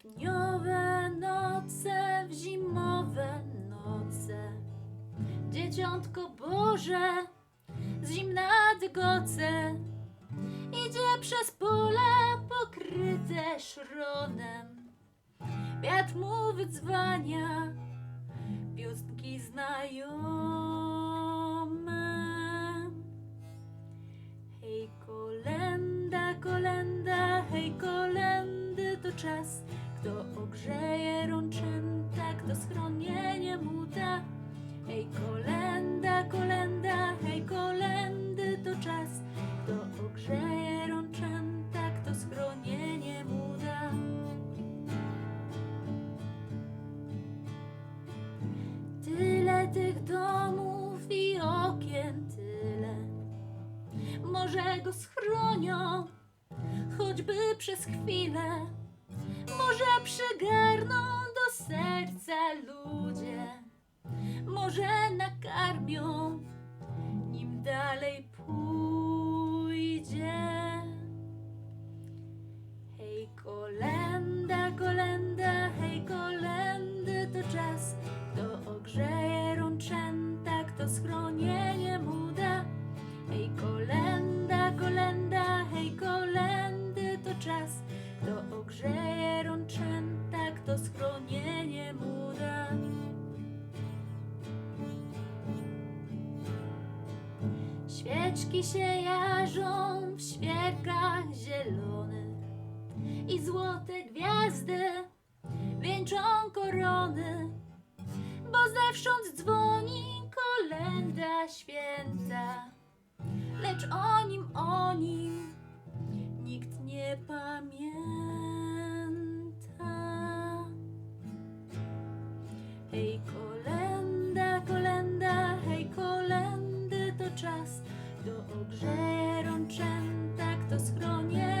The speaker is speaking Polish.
Grudniowe noce w zimowe noce. Dzieciątko Boże z zimna dygoce Idzie przez pole pokryte szronem. Wiatr mu wydzwania piosenki znajome. Hej kolenda, kolenda, hej kolendy to czas Kto ogrzeje rączęta, kto schronienie mu da Hej kolenda, kolenda, hej kolendy to czas. Kto ogrzeje rączęta, kto schronienie mu da Tyle tych domów i okien tyle. Może go schronią choćby przez chwilę Może przygarną do serca ludzie. Może nakarmią nim dalej pójdzie. Hej kolenda, kolenda, hej kolendy to czas Kto ogrzeje rączęta, kto schronienie mu da Hej kolenda, Świeczki się jarzą w świerkach zielonych i złote gwiazdy wieńczą korony, bo zewsząd dzwoni kolenda święta, lecz o nim, o nim nikt nie pamięta. Rączęta, kto schronienie